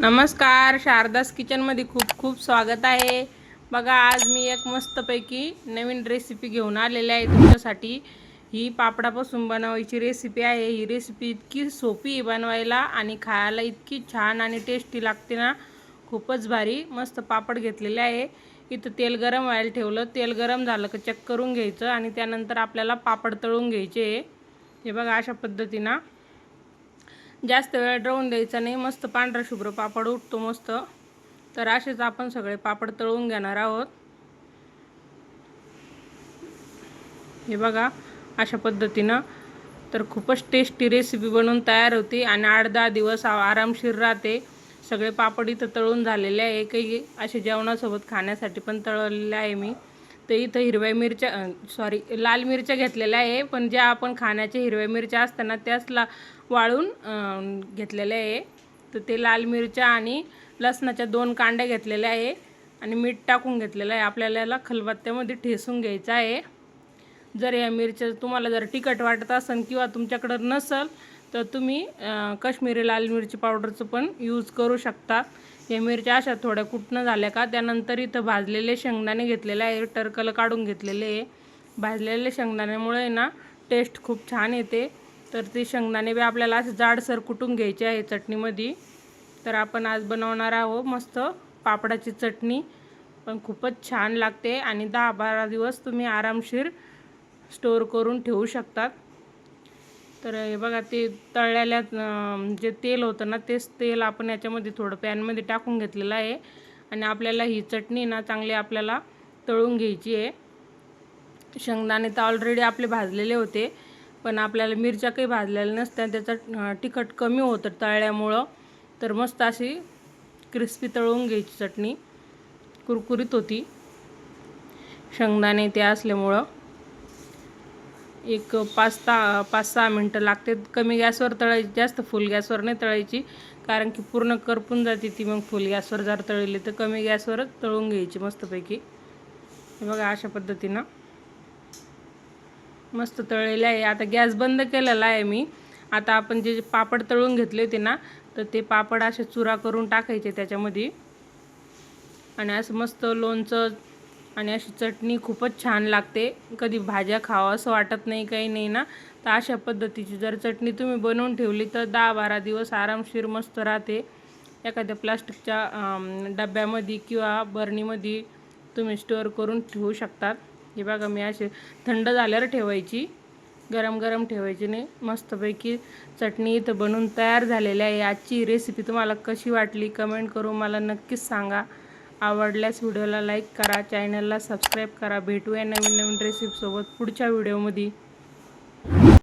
नमस्कार शारदास किचनमध्ये खूप खूप स्वागत आहे. बघा आज मी एक मस्तपैकी नवीन रेसिपी घेऊन आलेली आहे तुमच्यासाठी. ही पापडापासून बनवायची रेसिपी आहे. ही रेसिपी इतकी सोपी आहे बनवायला आणि खायला इतकी छान आणि टेस्टी लागते ना. खूपच भारी मस्त पापड घेतलेले आहे. इथं तेल गरम व्हायला ठेवलं. तेल गरम झालं का चेक करून घ्यायचं आणि त्यानंतर आपल्याला पापड तळून घ्यायचे. हे बघा अशा पद्धतीनं. जास्त वेळ ड्रवून द्यायचा नाही. मस्त पांढरा शुभ्र पापड उठतो मस्त. तर असेच आपण सगळे पापड तळून घेणार आहोत. हे बघा अशा पद्धतीनं. तर खूपच टेस्टी रेसिपी बनवून तयार होते आणि आठ दहा दिवस आरामशीर राहते. सगळे पापड इथं तळून झालेले आहे. काही असे जेवणासोबत खाण्यासाठी पण तळलेले आहे मी. तर इथं हिरव्या मिरच्या सॉरी लाल मिरच्या घेतलेल्या आहे पण ज्या आपण खाण्याच्या हिरव्या मिरच्या असताना त्याच ला वाळून घेतलेल्या आहे. तर ते लाल मिरच्या आणि लसणाच्या दोन कांड्या घेतलेल्या आहे आणि मीठ टाकून घेतलेलं आहे. आपल्याला याला खलबत्त्यामध्ये ठेसून घ्यायचं आहे. जर या मिरच्या तुम्हाला जर तिखट वाटत असेल किंवा तुमच्याकडं नसेल तर तुम्ही अं, काश्मीरी लाल मिरची पावडरचं पण यूज करू शकता. या मिरच्या अशा थोड्या कुटणं झाल्या का? त्यानंतर इथं भाजलेले शेंगदाणे घेतलेले आहे. टर्कल काढून घेतलेले आहे. भाजलेले शेंगदाण्यामुळे ना टेस्ट खूप छान येते. तर ते शेंगदाणे बी आपल्याला असं जाडसर कुटून घ्यायचे आहे चटणीमध्ये. तर आपण आज बनवणार आहोत मस्त पापडाची चटणी. पण खूपच छान लागते आणि दहा बारा दिवस तुम्ही आरामशीर स्टोअर करून ठेवू शकतात. तर हे बघा ते तळलेल्या जे तेल होतं ना तेच तेल आपण याच्यामध्ये थोडं पॅनमध्ये टाकून घेतलेलं आहे. आणि आपल्याला ही चटणी ना चांगली आपल्याला तळून घ्यायची आहे. शेंगदाणे तर ऑलरेडी आपले भाजलेले होते पण आपल्याला मिरच्या काही भाजलेल्या नसत्या. त्याचं तिखट कमी होतं तळल्यामुळं. तर मस्त अशी क्रिस्पी तळून घ्यायची चटणी. कुरकुरीत होती. शेंगदाणे ते असल्यामुळं. एक पाच ता पाच सहा मिनटं लागते. कमी गॅसवर तळायची जास्त फुल गॅसवर नाही तळायची. कारण की पूर्ण करपून जाते ती मग फुल गॅसवर जर तळली तर कमी गॅसवरच तळून घ्यायची मस्तपैकी. हे बघा अशा पद्धतीनं. मस्त तळलेलं आहे. आता गॅस बंद केलेला आहे मी. आता आपण जे जे पापड तळून घेतले होते ना तर ते पापड असे चुरा करून टाकायचे त्याच्यामध्ये. आणि असं मस्त लोणचं आणि अशी चटणी खूपच छान लागते. कधी भाज्या खावं असं वाटत नाही काही नाही ना. तर अशा पद्धतीची जर चटणी तुम्ही बनवून ठेवली तर दहा बारा दिवस आरामशीर मस्त राहते. एखाद्या प्लास्टिकच्या डब्यामध्ये किंवा बरणीमध्ये तुम्ही स्टोअर करून ठेवू शकतात. हे बघा मी असे थंड झाल्यावर ठेवायची. गरम गरम ठेवायची नाही. मस्तपैकी चटणी इथं बनवून तयार झालेली आहे. आजची रेसिपी तुम्हाला कशी वाटली? कमेंट करून मला नक्कीच सांगा. आवडल्यास व्हिडिओला लाईक करा चॅनलला सबस्क्राईब करा. भेटूया नवीन नवीन रेसिपीसोबत पुढच्या व्हिडिओमध्ये.